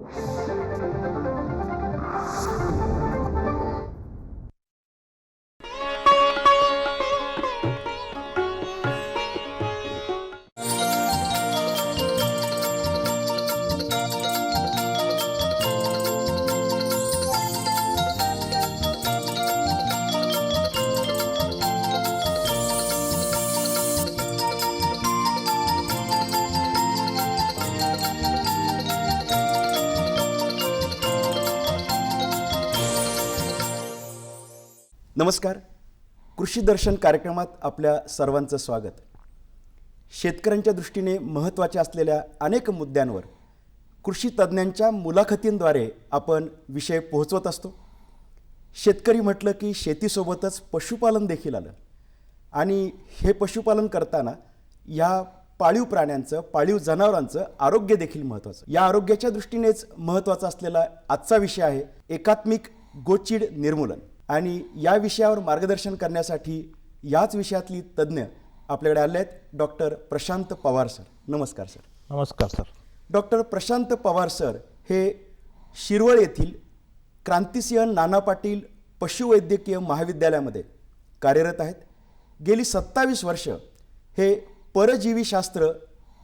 Thank you. नमस्कार. कृषी दर्शन कार्यक्रमात आपल्या सर्वांचं स्वागत. शेतकऱ्यांच्या दृष्टीने महत्त्वाच्या असलेल्या अनेक मुद्द्यांवर कृषी तज्ज्ञांच्या मुलाखतींद्वारे आपण विषय पोहोचवत असतो. शेतकरी म्हटलं की शेतीसोबतच पशुपालन देखील आलं. आणि हे पशुपालन करताना या पाळीव प्राण्यांचं पाळीव जनावरांचं आरोग्य देखील महत्त्वाचं. या आरोग्याच्या दृष्टीनेच महत्त्वाचा असलेला आजचा विषय आहे एकात्मिक गोचिड निर्मूलन. आणि या विषयावर मार्गदर्शन करण्यासाठी याच विषयातली तज्ज्ञ आपल्याकडे आले आहेत. Doctor Prashant Pawar sir. नमस्कार सर. नमस्कार sir. Doctor Prashant Pawar sir हे शिरवळ येथील क्रांतिसिंह नाना पाटील पशुवैद्यकीय महाविद्यालयामध्ये कार्यरत आहेत. गेली सत्तावीस वर्ष हे परजीवीशास्त्र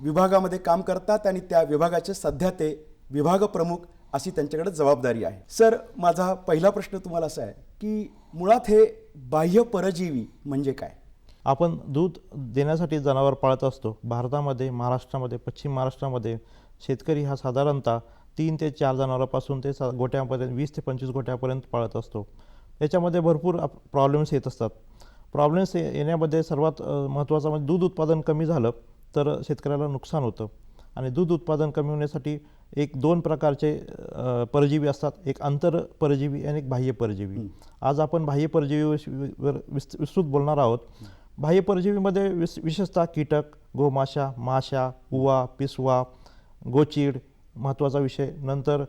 विभागामध्ये काम करतात आणि त्या विभागाचे सध्या ते विभाग प्रमुख अशी त्यांच्याकडे जबाबदारी आहे. सर माझा पहिला प्रश्न तुम्हाला असा आहे. की मुळात हे बाह्य परजीवी म्हणजे काय? आपण दूध देण्यासाठी जनावर पाळत असतो. भारतामध्ये महाराष्ट्रामध्ये पश्चिम महाराष्ट्रामध्ये शेतकरी हा साधारणतः तीन ते चार जनावरांपासून ते सा गोट्यापर्यंत वीस ते पंचवीस गोट्यापर्यंत पाळत असतो. याच्यामध्ये भरपूर प्रॉब्लेम्स येत असतात. प्रॉब्लेम्स येण्यामध्ये सर्वात महत्त्वाचं म्हणजे दूध उत्पादन कमी झालं तर शेतकऱ्याला नुकसान होतं. आणि दूध उत्पादन कमी होण्यासाठी एक दोन प्रकारचे परजीवी असतात. एक आंतर परजीवी आणि एक बाह्य परजीवी. आज आपण बाह्य परजीवीवर विस विस्तृत बोलणार आहोत. बाह्य परजीवीमध्ये विस विशेषतः कीटक गोमाशा माशा उवा पिसवा गोचीड महत्त्वाचा विषय. नंतर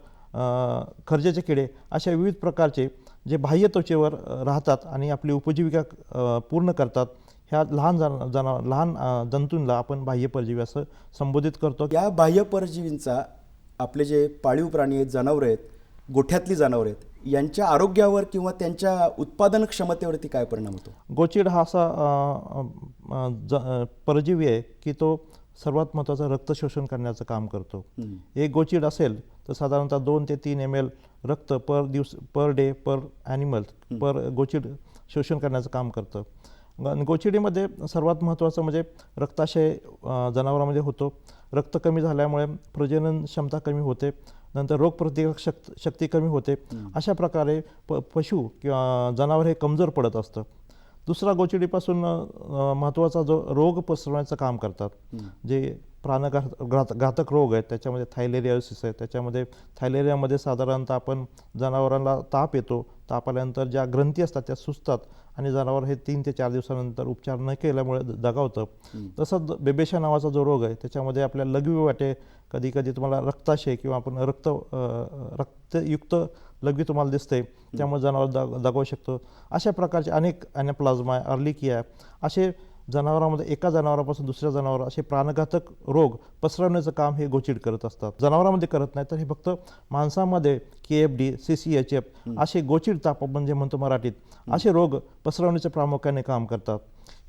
खर्जेचे किडे अशा विविध प्रकारचे जे बाह्य त्वचेवर राहतात आणि आपली उपजीविका पूर्ण करतात. ह्या लहान जन जनावर लहान जंतूंना आपण बाह्य परजीवी असं संबोधित करतो. या बाह्य परजीवींचा आपले जे पाळीव प्राणी आहेत जनावरं आहेत गोठ्यातली जनावरं आहेत यांच्या आरोग्यावर किंवा त्यांच्या उत्पादन क्षमतेवरती काय परिणाम होतो? गोचीड हा असा ज परजीवी आहे की तो सर्वात महत्त्वाचं रक्त शोषण करण्याचं काम करतो. एक गोचीड असेल तर साधारणतः दोन ते तीन एम एल रक्त पर दिवस पर डे पर ॲनिमल पर गोचीड शोषण करण्याचं काम करतं. गोचिडीमध्ये सर्वात महत्त्वाचं म्हणजे रक्ताशय जनावरांमध्ये होतो. रक्त कमी झाल्यामुळे प्रजनन क्षमता कमी होते. नंतर रोगप्रतिकारक शक् शक्ती कमी होते. अशा प्रकारे प पशु किंवा जनावर हे कमजोर पडत असतं. दुसरा गोचिडीपासून महत्त्वाचा जो रोग पसरवण्याचं काम करतात. जे प्राणघात घात घातक रोग आहेत त्याच्यामध्ये थायलेरियासिस आहे. त्याच्यामध्ये थायलेरियामध्ये साधारणतः आपण जनावरांना ताप येतो. ताप आल्यानंतर ज्या ग्रंथी असतात त्या सुचतात आणि जनावर हे तीन ते चार दिवसानंतर उपचार न केल्यामुळे दगावतं तसंच बेबेशा नावाचा जो रोग आहे त्याच्यामध्ये आपल्या लघवी वाटे कधी कधी तुम्हाला रक्ताशय किंवा आपण रक्त रक्तयुक्त लघवी तुम्हाला दिसते त्यामुळे जनावर दग दगावू शकतो. अशा प्रकारचे अनेक ॲनॅप्लाझ्मा अर्लिकिया असे जनावरांमध्ये एका जनावरापासून दुसऱ्या जनावर असे प्राणघातक रोग पसरवण्याचं काम हे गोचिड करत असतात. जनावरांमध्ये करत नाही तर हे फक्त माणसामध्ये K F D C C H F असे गोचिड ताप आपण जे म्हणतो मराठीत असे रोग पसरवण्याचे प्रामुख्याने काम करतात.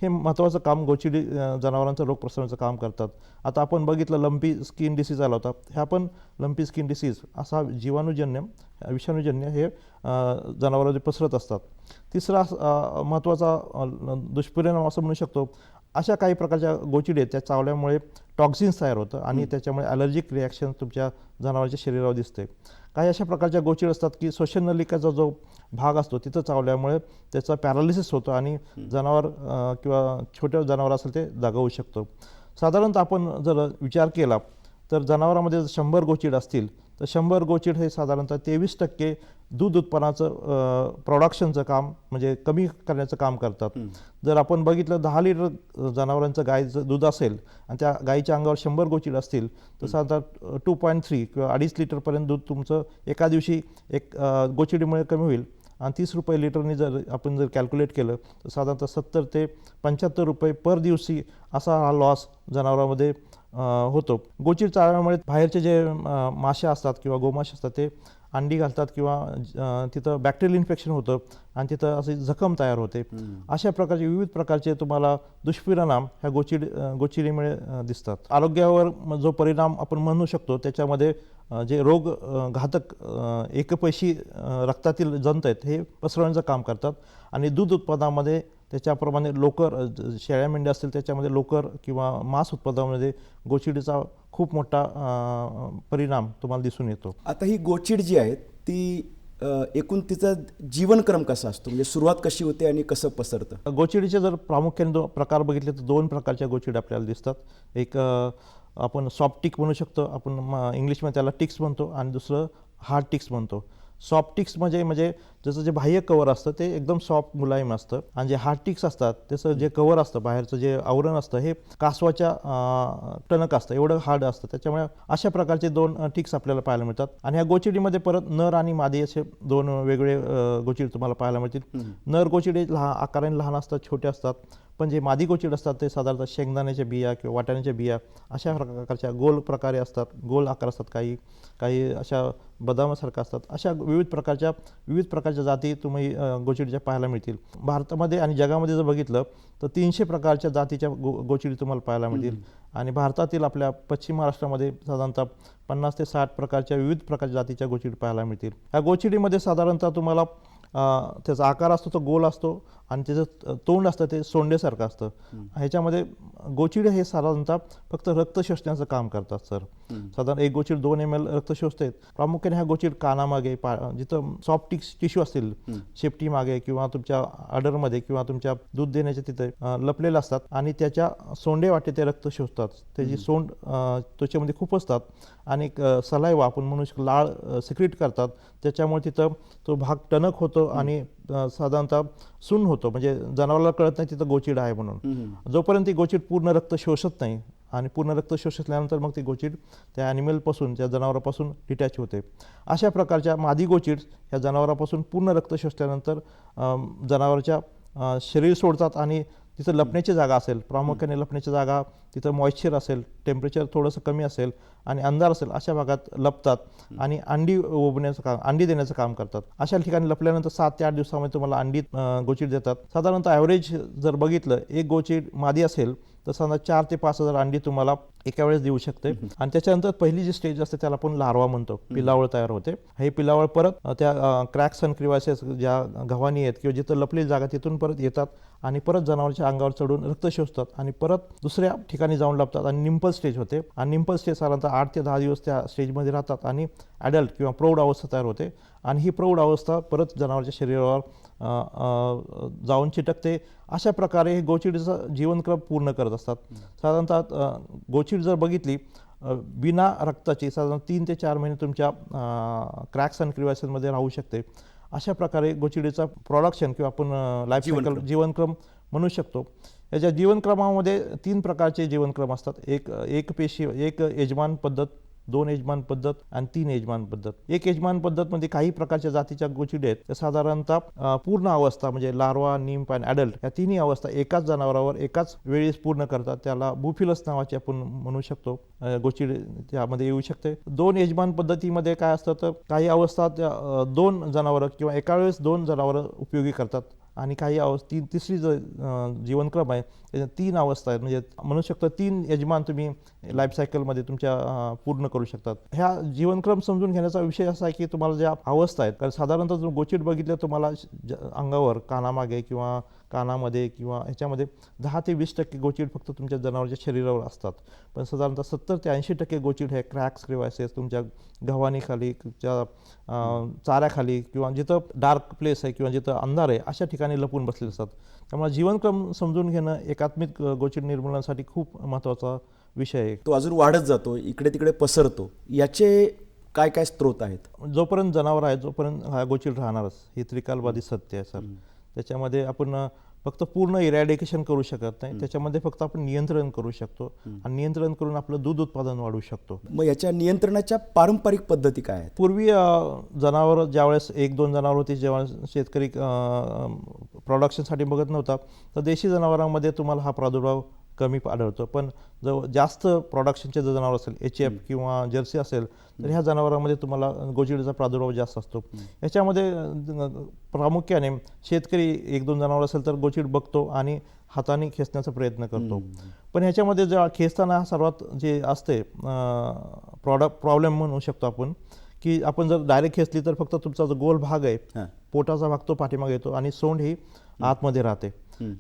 हे महत्त्वाचं काम गोचिडी जनावरांचं रोग प्रसरणाचं काम करतात. आता आपण बघितलं लंपी स्किन डिसीज आला होता. ह्या पण लंपी स्किन डिसीज असा जीवाणूजन्य विषाणूजन्य हे जनावरांचे जनावरांमध्ये पसरत असतात. तिसरा महत्त्वाचा दुष्परिणाम असं म्हणू शकतो. अशा काही प्रकारच्या गोचिडी आहेत त्या चावल्यामुळे टॉक्झिन्स तयार होतं आणि त्याच्यामुळे ॲलर्जिक रिॲक्शन तुमच्या जनावरांच्या शरीरावर दिसते काही अशा प्रकारच्या गोचिड असतात की श्वसननलिकाचा जो भाग असतो तिथं चावल्यामुळे त्याचा पॅरालिसिस होतं आणि जनावर किंवा छोट्या जनावर असेल ते दगावू शकतो. साधारणतः आपण जर विचार केला तर जनावरांमध्ये शंभर गोचिड असतील तर शंभर गोचिड हे साधारणतः तेवीस टक्के दूध उत्पन्नाचं प्रोडक्शनचं काम म्हणजे कमी करण्याचं काम करतात. जर आपण बघितलं दहा लिटर जनावरांचं गायचं दूध असेल आणि त्या गाईच्या अंगावर शंभर गोचिड असतील तर साधारण टू पॉईंट थ्री किंवा अडीच लिटरपर्यंत दूध तुमचं एका दिवशी एक गोचिडीमुळे कमी होईल. आणि तीस रुपये लिटरनी जर आपण जर कॅल्क्युलेट केलं तर साधारणतः सत्तर ते पंच्याहत्तर रुपये पर दिवशी असा हा लॉस जनावरांमध्ये होतो. गोचिड चावल्यामुळे बाहेरचे जे मासे असतात किंवा गोमासे असतात ते अंडी घालतात किंवा तिथं बॅक्टेरियल इन्फेक्शन होतं आणि तिथं असे जखम तयार होते. अशा प्रकारचे विविध प्रकारचे तुम्हाला दुष्परिणाम ह्या गोचिड अं, दिसतात. आरोग्यावर जो परिणाम आपण म्हणू शकतो त्याच्यामध्ये जे रोग घातक एकपेशी रक्तातील जंत आहेत हे पसरवण्याचं काम करतात. आणि दूध उत्पादनामध्ये त्याच्याप्रमाणे लोकर शेळ्या मेंढ्या असतील त्याच्यामध्ये लोकर किंवा मांस उत्पादनामध्ये गोचिडीचा खूप मोठा परिणाम तुम्हाला दिसून येतो. आता ही गोचिड जी आहे ती एकूण तिचा जीवनक्रम कसा असतो? म्हणजे सुरुवात कशी होते आणि कसं पसरतं? गोचिडीचे जर प्रामुख्याने दो प्रकार बघितले तर दोन प्रकारच्या गोचिड आपल्याला दिसतात. एक आपण सॉफ्ट टिक म्हणू शकतो आपण म- इंग्लिशमध्ये त्याला टिक्स म्हणतो आणि दुसरं हार्ड टिक्स म्हणतो. सॉफ्ट टिक्स म्हणजे म्हणजे जसं जे बाह्य कवर असतं ते एकदम सॉफ्ट मुलायम असतं. आणि जे हार्ड टिक्स असतात त्याचं जे कवर असतं बाहेरचं जे आवरण असतं हे कासवाच्या टणक असतं. एवढं हार्ड असतं. त्याच्यामुळे अशा प्रकारचे दोन टिक्स आपल्याला पाहायला मिळतात. आणि ह्या गोचिडीमध्ये परत नर आणि मादी असे दोन वेगळे गोचिड तुम्हाला पाहायला मिळतील. नर गोचिडे लहान आकाराने लहान असतात छोटे असतात. पण जे मादी गोचिड असतात ते साधारणतः शेंगदाण्याच्या बिया किंवा वाटाण्याच्या बिया अशा प्रकारच्या गोल प्रकारे असतात. गोल आकार असतात. काही काही अशा बदामासारख्या असतात. अशा विविध प्रकारच्या विविध प्रकारच्या जाती तुम्ही गोचिडीच्या पाहायला मिळतील. भारतामध्ये आणि जगामध्ये जर बघितलं तर तीनशे प्रकारच्या जातीच्या गो गोचिडी तुम्हाला पाहायला मिळतील. आणि भारतातील आपल्या पश्चिम महाराष्ट्रामध्ये साधारणतः पन्नास ते साठ प्रकारच्या विविध प्रकारच्या जातीच्या गोचिडी पाहायला मिळतील. ह्या गोचिडीमध्ये साधारणतः तुम्हाला त्याचा आकार असतो तो गोल असतो. आणि त्याचं तोंड असतं ते सोंडेसारखं असतं. ह्याच्यामध्ये गोचिड हे साधारणतः फक्त रक्त शोषण्याचं काम करतात सर. साधारण एक गोचिड दोन एम एल रक्त शोषते प्रामुख्याने ह्या गोचिड कानामागे पा जिथं सॉफ्ट टिक्स टिश्यू असतील शेपटी मागे किंवा तुमच्या अडरमध्ये किंवा तुमच्या दूध देण्याच्या तिथे लपलेले असतात आणि त्याच्या सोंडे वाटे ते रक्त शोषतात. त्याची सोंड त्वचेमध्ये खूप असतात आणि सलायवा आपण म्हणू शकतो लाळ सिक्रेट करतात. त्याच्यामुळे तिथं तो भाग टणक होतो आणि साधारणतः सुन्न होतो. म्हणजे जनावराला कळत नाही तिथं गोचिड आहे म्हणून. जोपर्यंत ती गोचिड पूर्ण रक्त शोषत नाही आणि पूर्ण रक्त शोषल्यानंतर मग ती गोचिड त्या ॲनिमलपासून त्या जनावरापासून डिटॅच होते. अशा प्रकारच्या मादी गोचिड ह्या जनावरापासून पूर्ण रक्त शोषल्यानंतर जनावराच्या शरीर सोडतात आणि तिथं लपण्याची जागा असेल प्रामुख्याने लपण्याची जागा तिथं मॉइश्चर असेल टेम्परेचर थोडंसं कमी असेल आणि अंधार असेल अशा भागात लपतात आणि अंडी ओबण्याचं काम अंडी देण्याचं काम करतात. अशा ठिकाणी लपल्यानंतर सात ते आठ दिवसामध्ये तुम्हाला अंडी गोचिड देतात. साधारणतः ॲव्हरेज जर बघितलं एक गोचिड मादी असेल तर साधारण चार ते पाच हजार अंडी तुम्हाला एका वेळेस देऊ शकते. आणि त्याच्यानंतर पहिली जी स्टेज असते त्याला आपण लार्वा म्हणतो. पिलावळ तयार होते. हे पिलावळ परत त्या क्रॅक्स अँड क्रिवायसेस ज्या गव्हाणी आहेत किंवा जिथं लपलेली जागा तिथून परत येतात आणि परत जनावरच्या अंगावर चढून रक्त शोषतात आणि परत दुसऱ्या ठिकाणी जाऊन लपतात आणि निंपल स्टेज होते. आणि निंपल स्टेज साधारणतः आठ ते दहा दिवस त्या स्टेजमध्ये राहतात आणि ॲडल्ट किंवा प्रौढ अवस्था तयार होते. आणि ही प्रौढ अवस्था परत जनावरच्या शरीरावर जाऊन चिटकते. अशा प्रकारे हे गोचिडीचं जीवनक्रम पूर्ण करत असतात. साधारणतः गोचिड जर बघितली बिना रक्ताची साधारण तीन ते चार महिने तुमच्या क्रॅक्स अँड क्रिवायसमध्ये राहू शकते. अशा प्रकारे गोचिडीचा प्रोडक्शन किंवा आपण लाईफ सायकल जीवनक्रम म्हणू शकतो. याच्या जीवनक्रमामध्ये तीन प्रकारचे जीवनक्रम असतात. एक एक पेशी एक यजमान पद्धत दोन यजमान पद्धत आणि तीन यजमान पद्धत. एक यजमान पद्धत म्हणजे काही प्रकारच्या जातीच्या गोचिडे आहेत. त्या साधारणतः पूर्ण अवस्था म्हणजे लार्वा निम्प आणि ॲडल्ट या तिन्ही अवस्था एकाच जनावरावर एकाच वेळेस पूर्ण करतात. त्याला बुफिलस नावाचे आपण म्हणू शकतो. गोचिड त्यामध्ये येऊ शकते. दोन यजमान पद्धतीमध्ये काय असतं तर काही अवस्था त्या, दोन जनावरं किंवा एका वेळेस दोन जनावरं उपयोगी करतात. आणि काही अवस्था तीन तिसरी जो जीवनक्रम आहे त्याच्या तीन अवस्था आहेत. म्हणजे म्हणू शकतो तीन यजमान तुम्ही लाईफ सायकलमध्ये तुमच्या पूर्ण करू शकतात. ह्या जीवनक्रम समजून घेण्याचा विषय असा आहे की तुम्हाला ज्या अवस्था आहेत कारण साधारणतः जर गोचिड बघितलं तुम्हाला अंगावर कानामागे किंवा कानामध्ये किंवा ह्याच्यामध्ये दहा ते वीस टक्के गोचिड फक्त तुमच्या जनावरच्या शरीरावर असतात. पण साधारणतः सत्तर ते ऐंशी टक्के गोचिड हे क्रॅक्स क्रिवायसेस तुमच्या गव्हाणीखाली तुमच्या चाऱ्याखाली किंवा जिथं डार्क प्लेस आहे किंवा जिथं अंधार आहे अशा ठिकाणी लपून बसलेले असतात. त्यामुळे जीवनक्रम समजून घेणं एकात्मिक गोचिड निर्मूलनासाठी खूप महत्त्वाचा विषय आहे. तो अजून वाढत जातो इकडे तिकडे पसरतो. याचे काय काय स्त्रोत आहेत? जोपर्यंत जनावर आहे जोपर्यंत हा गोचिड राहणारच. हे त्रिकालवादी सत्य आहे सर. त्याच्यामध्ये आपण फक्त पूर्ण इरॅडिकेशन करू शकत नाही. त्याच्यामध्ये फक्त आपण नियंत्रण करू शकतो आणि नियंत्रण करून आपलं दूध उत्पादन वाढवू शकतो. मग याच्या नियंत्रणाच्या पारंपरिक पद्धती काय आहेत? पूर्वी जनावर ज्यावेळेस एक दोन जनावर होती जेव्हा शेतकरी प्रोडक्शनसाठी बघत नव्हता तर देशी जनावरांमध्ये तुम्हाला हा प्रादुर्भाव कमी आढळतो. पण जर जास्त प्रोडक्शनचे जर जनावर असेल एच एफ किंवा जर्सी असेल तर ह्या जनावरांमध्ये तुम्हाला गोचिडीचा प्रादुर्भाव जास्त असतो. याच्यामध्ये प्रामुख्याने शेतकरी एक दोन जनावर असेल तर गोचिड बघतो आणि हाताने खेचण्याचा प्रयत्न करतो. पण ह्याच्यामध्ये जेव्हा खेचताना सर्वात जे असते प्रॉडक्ट प्रॉब्लेम म्हणू शकतो आपण की आपण जर डायरेक्ट खेचली तर फक्त तुमचा जो गोल भाग आहे पोटाचा भाग तो पाठीमागे येतो आणि सोंड ही आतमध्ये राहते.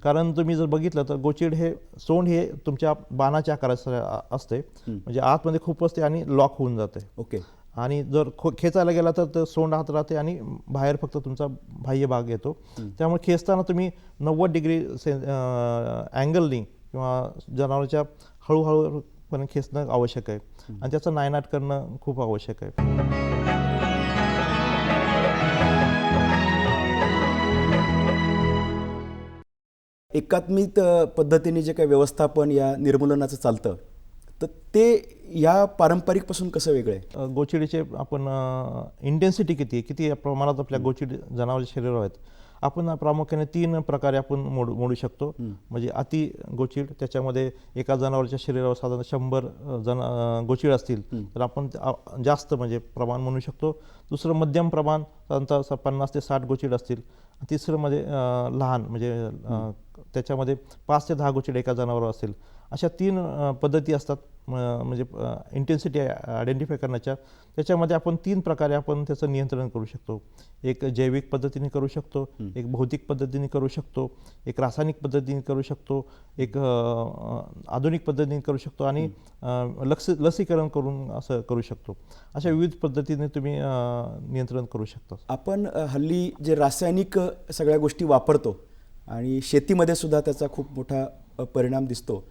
कारण तुम्ही जर बघितलं तर गोचिड हे सोंड हे तुमच्या बाणाच्या आकाराचं असते. म्हणजे आतमध्ये खूप असते आणि लॉक होऊन जाते. ओके. आणि जर खो खेचायला गेला तर सोंड आत राहते आणि बाहेर फक्त तुमचा बाह्य भाग येतो. त्यामुळे खेचताना तुम्ही नव्वद डिग्री से अँगलनी किंवा जनावरांच्या हळूहळूपणे खेचणं आवश्यक आहे. आणि त्याचं नायनाट करणं खूप आवश्यक आहे. एकात्मिक पद्धतीने जे काही व्यवस्थापन या निर्मूलनाचं चालतं तर ते या पारंपरिकपासून कसं वेगळं आहे? गोचिडीचे आपण इंटेन्सिटी किती आहे? किती प्रमाणात आपल्या गोचिडी जनावरांच्या शरीरावर आहेत? आपण प्रामुख्याने तीन प्रकारे आपण मोडू मोडू शकतो. म्हणजे अति गोचिड त्याच्यामध्ये एका जनावराच्या शरीरावर साधारण शंभर जन गोचिड असतील तर आपण जास्त म्हणजे प्रमाण म्हणू शकतो. दुसरं मध्यम प्रमाण साधारणतः पन्नास ते साठ गोचिड असतील. तिसरं मध्ये अ, लहान म्हणजे त्याच्यामध्ये पाच ते दहा गोचिड एका जनावरावर असतील. अशा तीन पद्धती असतात. म- म्हणजे इंटेन्सिटी आयडेंटिफाय करण्याच्या त्याच्यामध्ये आपण तीन प्रकारे आपण त्याचं नियंत्रण करू शकतो. एक जैविक पद्धतीने करू शकतो एक भौतिक पद्धतीने करू शकतो एक रासायनिक पद्धतीने करू शकतो एक आधुनिक पद्धतीने करू शकतो आणि लक्ष लसीकरण करून असं करू शकतो. अशा विविध पद्धतीने तुम्ही नियंत्रण करू शकता. आपण हल्ली जे रासायनिक सगळ्या गोष्टी वापरतो आणि शेतीमध्ये सुद्धा त्याचा खूप मोठा परिणाम दिसतो.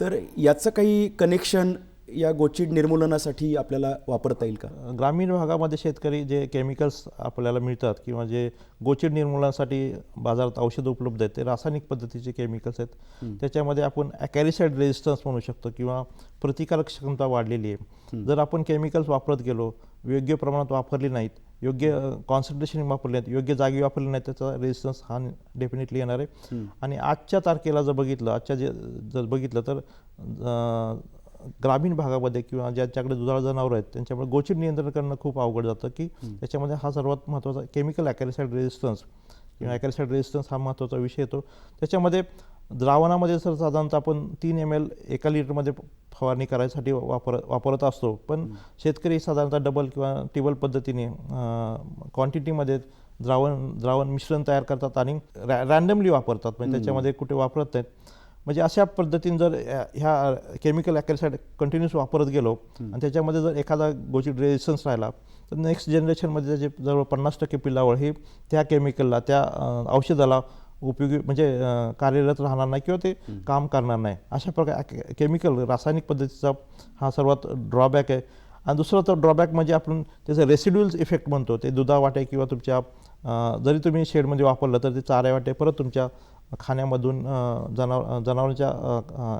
तर याचं काही कनेक्शन या गोचिड निर्मूलनासाठी आपल्याला वापरता येईल का? ग्रामीण भागामध्ये शेतकरी जे केमिकल्स आपल्याला मिळतात किंवा जे गोचिड निर्मूलनासाठी बाजारात औषधं उपलब्ध आहेत ते रासायनिक पद्धतीचे केमिकल्स आहेत. त्याच्यामध्ये आपण ॲकॅरिसाईड रेजिस्टन्स म्हणू शकतो किंवा प्रतिकारक क्षमता वाढलेली आहे. जर आपण केमिकल्स वापरत गेलो योग्य प्रमाणात वापरली नाहीत योग्य कॉन्सन्ट्रेशन वापरले नाहीत. योग्य जागी वापरले नाहीत त्याचा रेजिस्टन्स हा डेफिनेटली येणार आहे. आणि आजच्या तारखेला जर बघितलं आजच्या जे जर बघितलं तर ग्रामीण भागामध्ये किंवा ज्यांच्याकडे दुधाळ जनावरं आहेत त्यांच्यामुळे गोचिड नियंत्रण करणं खूप अवघड जातं की त्याच्यामध्ये हा सर्वात महत्त्वाचा केमिकल ॲकॅरिसाईड रेजिस्टन्स किंवा ॲकॅरिसाईड रेजिस्टन्स हा महत्त्वाचा विषय येतो. त्याच्यामध्ये द्रावणामध्ये सर साधारणतः आपण तीन एम एल एका लिटरमध्ये फवारणी करायसाठी वापर वापरत असतो. पण शेतकरी साधारणतः डबल किंवा टिबल पद्धतीने क्वांटिटीमध्ये द्रावण द्रावण मिश्रण तयार करतात आणि रॅ रॅन्डमली वापरतात. म्हणजे त्याच्यामध्ये कुठे वापरत नाहीत. म्हणजे अशा पद्धतीने जर ह्या केमिकल ॲक्रेसाईड कंटिन्यूस वापरत गेलो आणि त्याच्यामध्ये जर एखादा गोचिड रेजिस्टन्स राहिला तर नेक्स्ट जनरेशनमध्ये त्याचे जवळ पन्नास टक्के पिल्लावळ ही त्या केमिकलला त्या औषधाला उपयोगी म्हणजे कार्यरत राहणार नाही किंवा ते काम करणार नाही. अशा प्रकारे केमिकल रासायनिक पद्धतीचा हा सर्वात ड्रॉबॅक आहे. आणि दुसरा तर ड्रॉबॅक म्हणजे आपण त्याचं रेसिड्युअल्स इफेक्ट म्हणतो. ते दुधावाटे किंवा तुमच्या जरी तुम्ही शेडमध्ये वापरलं तर ते चाऱ्या वाटे परत तुमच्या खाण्यामधून अं, जनावर जनावरांच्या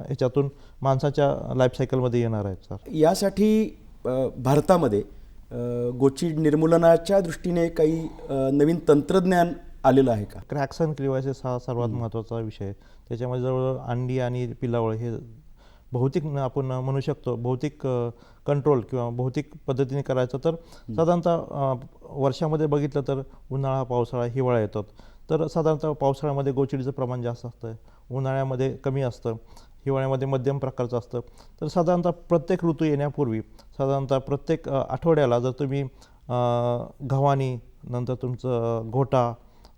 ह्याच्यातून माणसाच्या लाईफ सायकलमध्ये येणार आहेत सर यासाठी भारतामध्ये गोचिड निर्मूलनाच्या दृष्टीने काही नवीन तंत्रज्ञान आलेलं आहे का? क्रॅक्स अँड क्रिवायसिस हा सर्वात महत्त्वाचा विषय त्याच्यामध्ये जवळ अंडी आणि पिलावळ हे भौतिक आपण म्हणू शकतो भौतिक कंट्रोल किंवा भौतिक पद्धतीने करायचं तर साधारणतः वर्षामध्ये बघितलं तर उन्हाळा पावसाळा हिवाळा येतात. तर साधारणतः पावसाळ्यामध्ये गोचिडीचं प्रमाण जास्त असतं उन्हाळ्यामध्ये कमी असतं हिवाळ्यामध्ये मध्यम प्रकारचं असतं. तर साधारणतः प्रत्येक ऋतू येण्यापूर्वी साधारणतः प्रत्येक आठवड्याला जर तुम्ही गव्हाणी नंतर तुमचं घोटा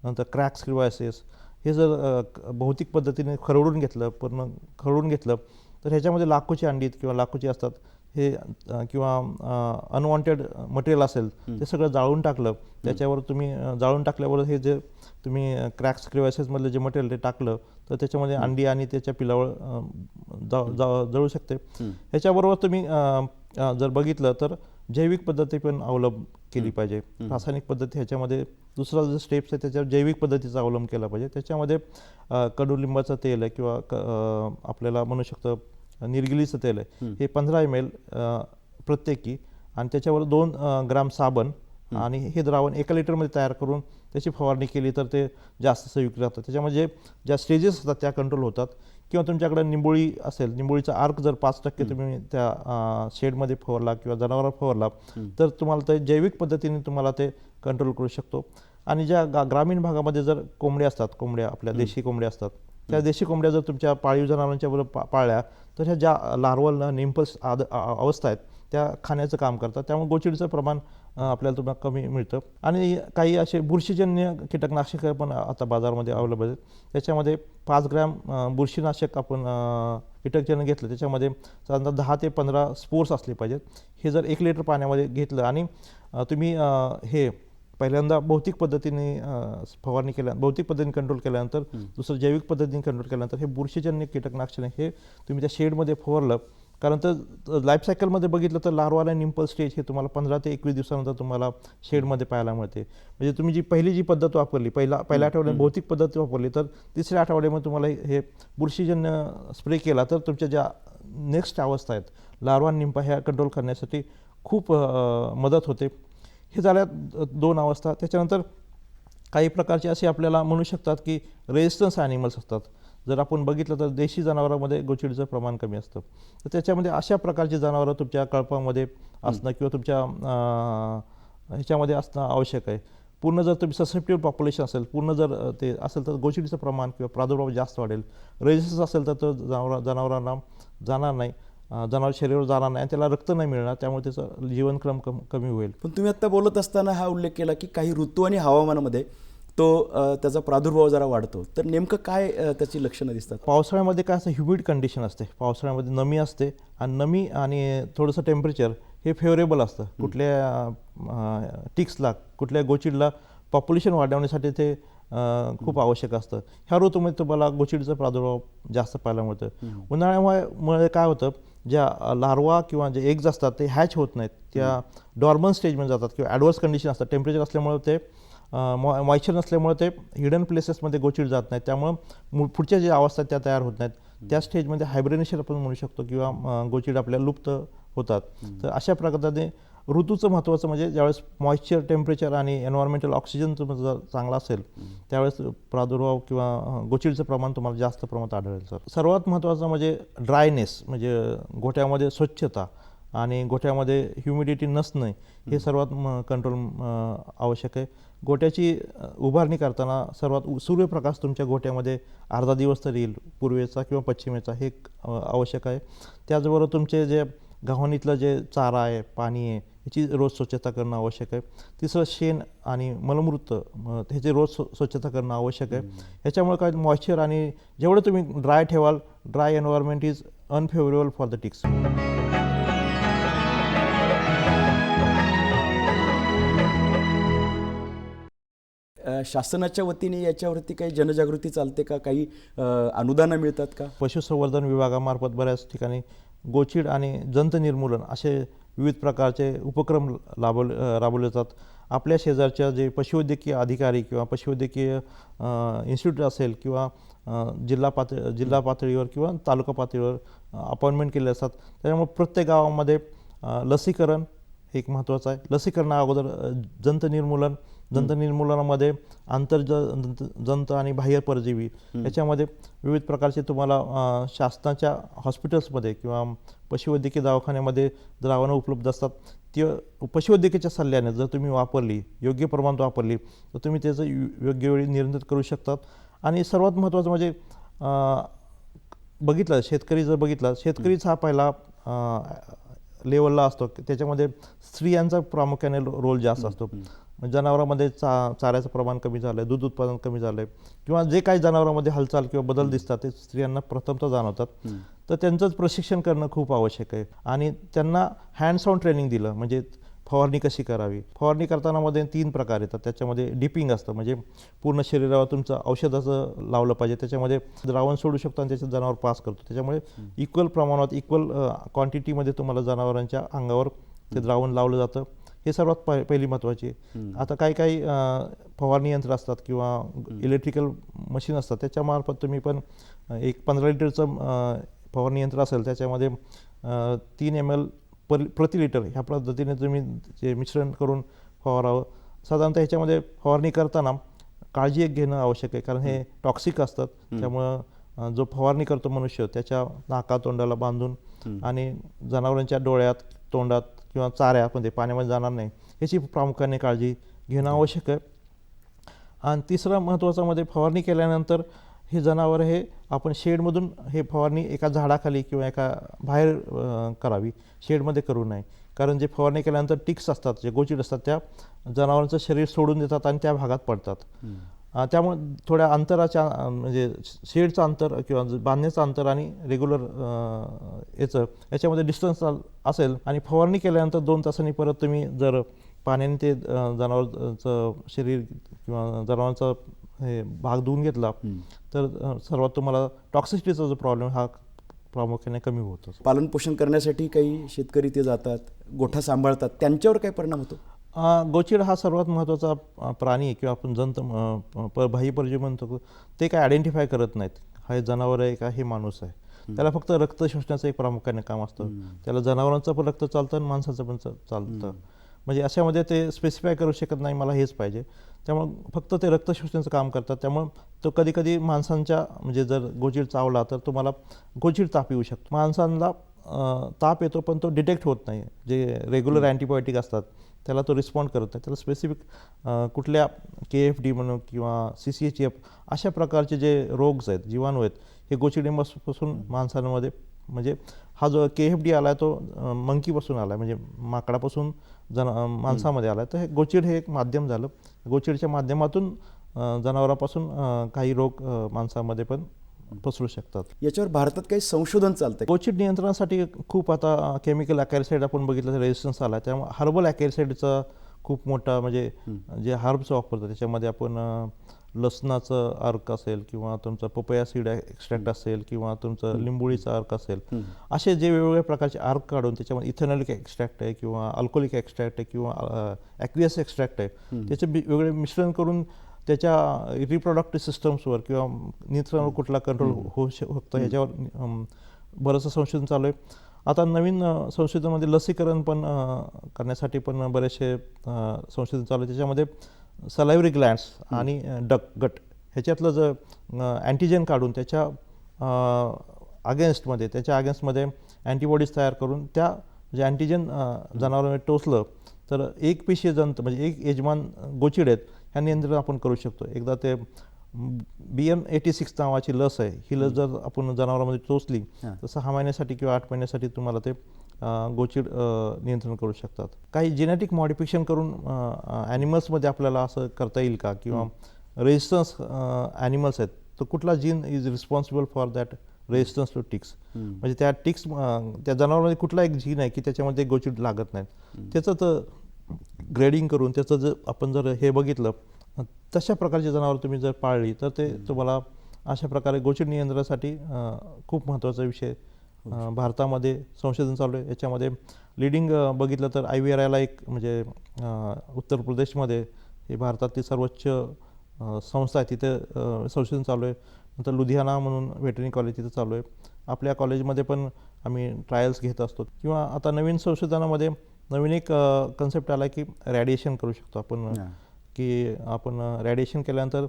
नंतर क्रॅक्स क्रिवायसिस हे जर भौतिक पद्धतीने खरवडून घेतलं पूर्ण खरवडून घेतलं तर ह्याच्यामध्ये लाखोची अंडीत किंवा लाखोची असतात. हे किंवा अनवॉन्टेड मटेरियल असेल ते सगळं जाळून टाकलं. त्याच्यावर तुम्ही जाळून टाकल्यावर हे जे तुम्ही क्रॅक्स क्रिवायसिसमधलं जे मटेरियल ते टाकलं तर त्याच्यामध्ये अंडी आणि त्याच्या पिलावळ जळू शकते. ह्याच्याबरोबर तुम्ही जर बघितलं तर जैविक पद्धती पण अवलंब केली पाहिजे. रासायनिक पद्धती ह्याच्यामध्ये दुसरा जो स्टेप्स आहे त्याच्यावर जैविक पद्धतीचा अवलंब केला पाहिजे. त्याच्यामध्ये कडुलिंबाचं तेल आहे किंवा क- आपल्याला म्हणू शकतं निर्गिलीचं तेल आहे. हे पंधरा एम एल प्रत्येकी आणि त्याच्यावर दोन ग्राम साबण आणि हे द्रावण एका लिटरमध्ये तयार करून त्याची फवारणी केली तर ते जास्त संयुक्त राहतं त्याच्यामध्ये ज्या स्टेजेस असतात त्या कंट्रोल होतात. किंवा तुमच्याकडे निंबोळी असेल निंबोळीचा आर्क जर पाच टक्के तुम्ही त्या शेडमध्ये फवारला किंवा जनावरावर फवारला तर तुम्हाला ते जैविक पद्धतीने तुम्हाला ते कंट्रोल करू शकतो. आणि ज्या गा ग्रामीण भागामध्ये जर कोंबड्या असतात कोंबड्या आपल्या देशी कोंबड्या असतात त्या देशी कोंबड्या जर तुमच्या पाळीव जनावरांच्या बरोबर पा पाळल्या तर ह्या ज्या लार्वल निम्पल्स आद अवस्था आहेत त्या खाण्याचं काम करतात. त्यामुळे गोचिडचं प्रमाण आपल्याला तुम्हाला कमी मिळतं. आणि काही असे बुरशीजन्य कीटकनाशकं पण आता बाजारामध्ये अवेलेबल आहेत. त्याच्यामध्ये पाच ग्रॅम बुरशीनाशक आपण कीटकजन्य घेतलं त्याच्यामध्ये साधारणतः दहा ते पंधरा स्पोर्स असले पाहिजेत. हे जर एक लिटर पाण्यामध्ये घेतलं आणि तुम्ही हे पहिल्यांदा भौतिक पद्धतीने फवारणी केल्या भौतिक पद्धतीने कंट्रोल केल्यानंतर दुसरं जैविक पद्धतीने कंट्रोल केल्यानंतर हे बुरशीजन्य कीटकनाशक हे तुम्ही त्या शेडमध्ये फवारलं कारण तर लाईफ सायकलमध्ये बघितलं तर लार्वाला निम्पल स्टेज हे तुम्हाला पंधरा ते एकवीस दिवसानंतर तुम्हाला शेडमध्ये पाहायला मिळते. म्हणजे तुम्ही जी पहिली जी पद्धत वापरली पहिला पहिल्या आठवड्यात भौतिक पद्धत वापरली तर तिसऱ्या आठवड्यामध्ये तुम्हाला हे बुरशीजन्य स्प्रे केला तर तुमच्या ज्या नेक्स्ट अवस्था आहेत लार्वा निंपा ह्या कंट्रोल करण्यासाठी खूप मदत होते. हे झाल्या दोन अवस्था. त्याच्यानंतर काही प्रकारचे असे आपल्याला म्हणू शकतात की रेजिस्टन्स ॲनिमल्स असतात. जर आपण बघितलं तर देशी जनावरांमध्ये गोचिडीचं प्रमाण कमी असतं. तर त्याच्यामध्ये अशा प्रकारची जनावरं तुमच्या कळपामध्ये असणं किंवा तुमच्या ह्याच्यामध्ये असणं आवश्यक आहे. पूर्ण जर तुम्ही ससेप्टिव्ह पॉप्युलेशन असेल पूर्ण जर ते असेल तर गोचिडीचं प्रमाण किंवा प्रादुर्भाव जास्त वाढेल. रेजिस्टन्स असेल तर तो जनावर जनावरांना जाणार नाही. जनावर शरीरावर जाणार नाही आणि त्याला रक्त नाही मिळणार त्यामुळे त्याचं जीवनक्रम कम कमी होईल. पण तुम्ही आता बोलत असताना हा उल्लेख केला की काही ऋतू आणि हवामानामध्ये तो त्याचा प्रादुर्भाव जरा वाढतो. तर नेमकं काय त्याची लक्षणं दिसतात? पावसाळ्यामध्ये काय असतं ह्युमिड कंडिशन असते. पावसाळ्यामध्ये नमी असते आणि नमी आणि थोडंसं टेम्परेचर हे फेवरेबल असतं. कुठल्या टिक्सला कुठल्या गोचिडला पॉप्युलेशन वाढवण्यासाठी ते खूप आवश्यक असतं. ह्या ऋतूमध्ये तुम्हाला गोचिडचा प्रादुर्भाव जास्त पाहायला मिळतं. उन्हाळ्यामुळे मुळे काय होतं ज्या लार्वा किंवा जे एग्ज असतात ते हॅच होत नाहीत. त्या डॉर्मन स्टेजमध्ये जातात किंवा ॲडवर्स कंडिशन असतात. टेम्परेचर असल्यामुळे ते मॉइश्चर नसल्यामुळे ते हिडन प्लेसेसमध्ये गोचिड जात नाहीत. त्यामुळं मु- पुढच्या ज्या अवस्था आहेत त्या तयार होत नाहीत. त्या स्टेजमध्ये हायब्रेनेशन आपण म्हणू शकतो किंवा गोचिड आपल्या लुप्त होतात. तर अशा प्रकारे ऋतूचं महत्त्वाचं म्हणजे ज्यावेळेस मॉइश्चर टेम्परेचर आणि एन्व्हायरमेंटल ऑक्सिजनचं जर चांगला असेल त्यावेळेस प्रादुर्भाव किंवा गोचिडचं प्रमाण तुम्हाला जास्त प्रमाणात आढळेल सर सर्वात महत्त्वाचं म्हणजे ड्रायनेस म्हणजे गोठ्यामध्ये स्वच्छता आणि गोठ्यामध्ये ह्युमिडिटी नसणं हे सर्वात कंट्रोल आवश्यक आहे. गोट्याची उभारणी करताना सर्वात सूर्यप्रकाश तुमच्या गोट्यामध्ये अर्धा दिवस तरी येईल पूर्वेचा किंवा पश्चिमेचा हे आवश्यक आहे. त्याचबरोबर तुमचे जे गव्हाणीतलं जे चारा आहे पाणी आहे ह्याची रोज स्वच्छता करणं आवश्यक आहे. तिसरं शेण आणि मलमूत्र म, ह्याची रोज स्व- स्वच्छता करणं आवश्यक आहे. ह्याच्यामुळे काय मॉइश्चर आणि जेवढं तुम्ही ड्राय ठेवाल dry environment is unfavourable for the ticks. शासनाच्या वतीने याच्यावरती काही जनजागृती चालते का? काही अनुदानं मिळतात का? पशुसंवर्धन विभागामार्फत बऱ्याच ठिकाणी गोचीड आणि जंत निर्मूलन असे विविध प्रकारचे उपक्रम लाभव राबवले जातात. आपल्या शेजारच्या जे पशुवैद्यकीय अधिकारी किंवा पशुवैद्यकीय इन्स्टिट्यूट असेल किंवा जिल्हा पात जिल्हा पातळीवर किंवा तालुका पातळीवर अपॉइंटमेंट केले असतात त्याच्यामुळे प्रत्येक गावामध्ये लसीकरण लसीकरण एक महत्त्वाचं आहे. लसीकरणा अगोदर जंतनिर्मूलन जंत निर्मूलन जंत निर्मूलनामध्ये आंतर जंत जंत आणि बाह्य परजीवी याच्यामध्ये विविध प्रकारचे तुम्हाला शासनाच्या हॉस्पिटल्समध्ये किंवा पशुवैद्यकीय दवाखान्यामध्ये द्रावणं उपलब्ध असतात ती पशुवैद्यकीच्या सल्ल्याने जर तुम्ही वापरली योग्य प्रमाणात वापरली तर तुम्ही त्याचं योग्य वेळी नियंत्रित करू शकतात. आणि सर्वात महत्त्वाचं म्हणजे बघितलं शेतकरी जर बघितला शेतकरीच हा पहिला लेवलला असतो. त्याच्यामध्ये स्त्रियांचा प्रामुख्याने रोल जास्त असतो. जनावरांमध्ये चा चाऱ्याचं प्रमाण कमी झालं आहे दूध उत्पादन कमी झालं आहे किंवा जे काही जनावरांमध्ये हालचाल किंवा बदल दिसतात ते स्त्रियांना प्रथमतः जाणवतात. तर त्यांचंच प्रशिक्षण करणं खूप आवश्यक आहे. आणि त्यांना हँड्स ऑन ट्रेनिंग दिलं म्हणजे फवारणी कशी करावी? फवारणी करताना मध्ये तीन प्रकार येतात. त्याच्यामध्ये डिपिंग असतं म्हणजे पूर्ण शरीरावर तुमचं औषधाचं लावलं पाहिजे. त्याच्यामध्ये द्रावण सोडू शकतो आणि त्याच्यात जनावर पास करतो. त्याच्यामुळे इक्वल प्रमाणात इक्वल क्वांटिटीमध्ये तुम्हाला जनावरांच्या अंगावर ते द्रावण लावलं जातं. हे सर्वात पहि पहिली महत्त्वाची आहे. आता काही काही फवारणी यंत्र असतात किंवा इलेक्ट्रिकल मशीन असतात त्याच्यामार्फत तुम्ही पण एक पंधरा लिटरचं फवारणी यंत्र असेल त्याच्यामध्ये तीन एम एल पर प्रति लिटर ह्या पद्धतीने तुम्ही जे मिश्रण करून फवारावं. साधारणतः ह्याच्यामध्ये फवारणी करताना काळजी एक घेणं आवश्यक आहे कारण हे टॉक्सिक असतात. त्यामुळं जो फवारणी करतो मनुष्य त्याच्या नाका तोंडाला बांधून आणि जनावरांच्या डोळ्यात तोंडात किंवा चाऱ्यामध्ये पाण्यामध्ये जाणार नाही. याची प्रामुख्याने काळजी घेणं आवश्यक आहे. आणि तिसरा महत्त्वाचा मध्ये फवारणी केल्यानंतर हे जनावर हे आपण शेडमधून हे फवारणी एका झाडाखाली किंवा एका बाहेर करावी. शेडमध्ये करू नये. कारण जे फवारणी केल्यानंतर टिक्स असतात जे गोचिड असतात त्या जनावरांचं शरीर सोडून देतात आणि त्या भागात पडतात. त्यामुळे थोड्या अंतराच्या म्हणजे शेडचं अंतर किंवा बांधण्याचं अंतर आणि रेग्युलर याचं याच्यामध्ये डिस्टन्स असेल आणि फवारणी केल्यानंतर दोन तासांनी परत तुम्ही जर पाण्याने ते जनावरचं शरीर किंवा जनावरांचा हे भाग धुवून घेतला तर सर्वात तुम्हाला टॉक्सिसिटीचा जो प्रॉब्लेम हा प्रामुख्याने कमी होतो पालन पोषण करण्यासाठी काही शेतकरी ते जातात गोठा सांभाळतात त्यांच्यावर काय परिणाम होतो? गोचिड हा सर्वात महत्त्वाचा प्राणी आहे किंवा आपण जंत अ, प- बाह्य परजीवी म्हणतो ते काय आयडेंटिफाय करत नाहीत. हा जनावर आहे का हे माणूस आहे. त्याला फक्त रक्त शोषण्याचं एक प्रामुख्याने काम असतं. त्याला जनावरांचं पण रक्त चालतं आणि माणसाचं पण चालतं. म्हणजे अशामध्ये ते स्पेसिफाय करू शकत नाही मला हेच पाहिजे. त्यामुळे फक्त ते रक्त शोषण्याचं काम करतात. त्यामुळे तो कधी कधी माणसांच्या म्हणजे जर गोचिड चावला तर तुम्हाला गोचिड ताप येऊ शकतो. माणसांना ताप येतो पण तो डिटेक्ट होत नाही. जे रेग्युलर अँटीबायोटिक असतात. त्याला तो रिस्पॉन्ड करत नाही. त्याला स्पेसिफिक कुठल्या के एफ डी म्हणून किंवा सी सी एच एफ अशा प्रकारचे जे रोग्स आहेत जीवाणू आहेत हे गोचिडिंबापासून माणसांमध्ये म्हणजे हा जो के एफ डी आला आहे तो मंकीपासून आला आहे म्हणजे माकडापासून जन माणसामध्ये आला आहे तर हे गोचिड हे एक माध्यम झालं. गोचिडच्या माध्यमातून जनावरापासून काही रोग माणसामध्ये पण पसरू शकतात. याच्यावर भारतात काही संशोधन चालतंय? गोचिड नियंत्रणासाठी खूप आता केमिकल अकॅरिसाईड आपण बघितलं तर रेजिस्टन्स आला. त्यामुळे हर्बल अकॅरिसाईडचा खूप मोठा म्हणजे जे हर्ब्स वापरतो त्याच्यामध्ये आपण लसणाचं अर्क असेल किंवा तुमचं पपया सीड एक्स्ट्रॅक्ट असेल किंवा तुमचं लिंबोळीचा अर्क असेल असे जे वेगवेगळ्या प्रकारचे अर्क काढून त्याच्यामध्ये इथेनॉलिक एक्स्ट्रॅक्ट आहे किंवा अल्कोलिक एक्स्ट्रॅक्ट आहे किंवा ॲक्वियस एक्स्ट्रॅक्ट आहे त्याचे वेगळे मिश्रण करून त्याच्या रिप्रोडक्टिव्ह सिस्टम्सवर किंवा नियंत्रणावर कुठला कंट्रोल होऊ शकतो ह्याच्यावर बरंचसं संशोधन चालू आहे. आता नवीन संशोधनामध्ये लसीकरण पण करण्यासाठी पण बरेचसे संशोधन चालू आहे. त्याच्यामध्ये सलायव्हरी ग्लँड्स आणि डक गट ह्याच्यातलं जर अँटीजेन काढून त्याच्या अगेन्स्टमध्ये त्याच्या अगेन्स्टमध्ये अँटीबॉडीज तयार करून त्या जे अँटीजेन जनावरांमध्ये टोचलं तर एक पेशी जंत म्हणजे एक यजमान गोचिड आहेत ह्या नियंत्रण आपण करू शकतो. एकदा ते बी एम एटी सिक्स नावाची लस आहे. ही लस जर आपण जनावरांमध्ये टोचली तर सहा महिन्यासाठी किंवा आठ महिन्यासाठी तुम्हाला ते गोचिड नियंत्रण करू शकतात. काही जेनेटिक मॉडिफिकेशन करून ॲनिमल्समध्ये आपल्याला असं करता येईल का? किंवा रेजिस्टन्स ॲनिमल्स आहेत तर कुठला gene is responsible for that resistance to ticks म्हणजे त्या टिक्स त्या जनावरांमध्ये कुठला एक जीन आहे की त्याच्यामध्ये गोचिड लागत नाही त्याचं तर ग्रेडिंग करून त्याचं जर आपण जर हे बघितलं तशा प्रकारची जनावर तुम्ही जर पाळली तर ते तुम्हाला अशा प्रकारे गोचिड नियंत्रणासाठी खूप महत्त्वाचा विषय भारतामध्ये संशोधन चालू आहे. याच्यामध्ये लिडिंग बघितलं तर आय व्ही आर आयला एक म्हणजे उत्तर प्रदेशमध्ये हे भारतातली सर्वोच्च संस्था आहे. तिथे संशोधन चालू आहे. नंतर लुधियाना म्हणून वेटरनरी कॉलेज तिथं चालू आहे. आपल्या कॉलेजमध्ये पण आम्ही ट्रायल्स घेत असतो. किंवा आता नवीन संशोधनामध्ये नवीन एक कन्सेप्ट आला की रॅडिएशन करू शकतो आपण. की आपण रॅडिएशन केल्यानंतर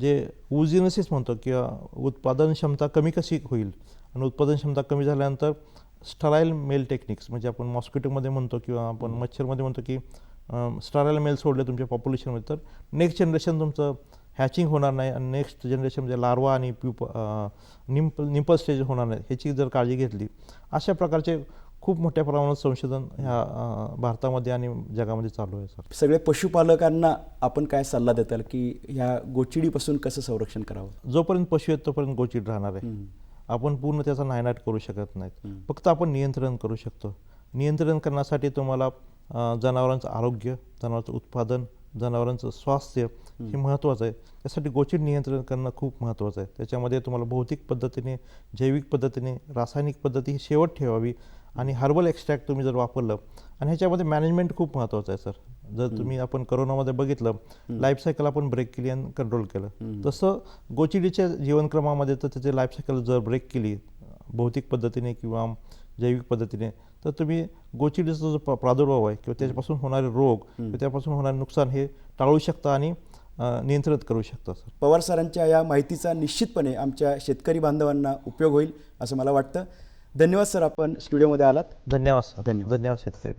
जे उजिनसिस म्हणतो किंवा उत्पादन क्षमता कमी कशी होईल आणि उत्पादन क्षमता कमी झाल्यानंतर स्टराईल मेल टेक्निक्स म्हणजे आपण मॉस्किटोमध्ये म्हणतो किंवा आपण मच्छरमध्ये म्हणतो की स्टराईल मेल सोडले तुमच्या पॉप्युलेशनमध्ये तर नेक्स्ट जनरेशन तुमचं हॅचिंग होणार नाही आणि नेक्स्ट जनरेशन म्हणजे लार्वा आणि प्युप निंप निंपल स्टेज होणार नाही ह्याची जर काळजी घेतली अशा प्रकारचे खूप मोठ्या प्रमाणात संशोधन ह्या भारतामध्ये आणि जगामध्ये चालू आहे सर. सगळे पशुपालकांना आपण काय सल्ला देताल की ह्या गोचिडीपासून कसं संरक्षण करावं? जोपर्यंत पशु आहेत तोपर्यंत गोचिड राहणार आहे. आपण पूर्ण त्याचा नायनाट करू शकत नाहीत. फक्त आपण नियंत्रण करू शकतो. नियंत्रण करण्यासाठी तुम्हाला जनावरांचं आरोग्य जनावरांचं उत्पादन जनावरांचं स्वास्थ्य हे महत्त्वाचं आहे. त्यासाठी गोचिड नियंत्रण करणं खूप महत्त्वाचं आहे. त्याच्यामध्ये तुम्हाला भौतिक पद्धतीने जैविक पद्धतीने रासायनिक पद्धती ही शेवट ठेवावी. आणि हर्बल एक्स्ट्रॅक्ट तुम्ही जर वापरलं आणि ह्याच्यामध्ये मॅनेजमेंट खूप महत्त्वाचं आहे सर. जर तुम्ही आपण करोनामध्ये बघितलं लाईफ सायकल आपण ब्रेक केली आणि कंट्रोल केलं. तसं गोचिडीच्या जीवनक्रमामध्ये तर त्याची लाईफ सायकल जर ब्रेक केली भौतिक पद्धतीने किंवा जैविक पद्धतीने तर तुम्ही गोचिडीचा जो प्रा- प्रादुर्भाव आहे किंवा त्याच्यापासून होणारे रोग किंवा त्यापासून होणारे नुकसान हे टाळू शकता आणि नियंत्रित करू शकतो सर. पवार सरांच्या या माहितीचा निश्चितपणे आमच्या शेतकरी बांधवांना उपयोग होईल असं मला वाटतं. धन्यवाद सर आपण स्टुडिओमध्ये आलात. धन्यवाद सर. धन्यवाद. धन्यवाद शेतकरी.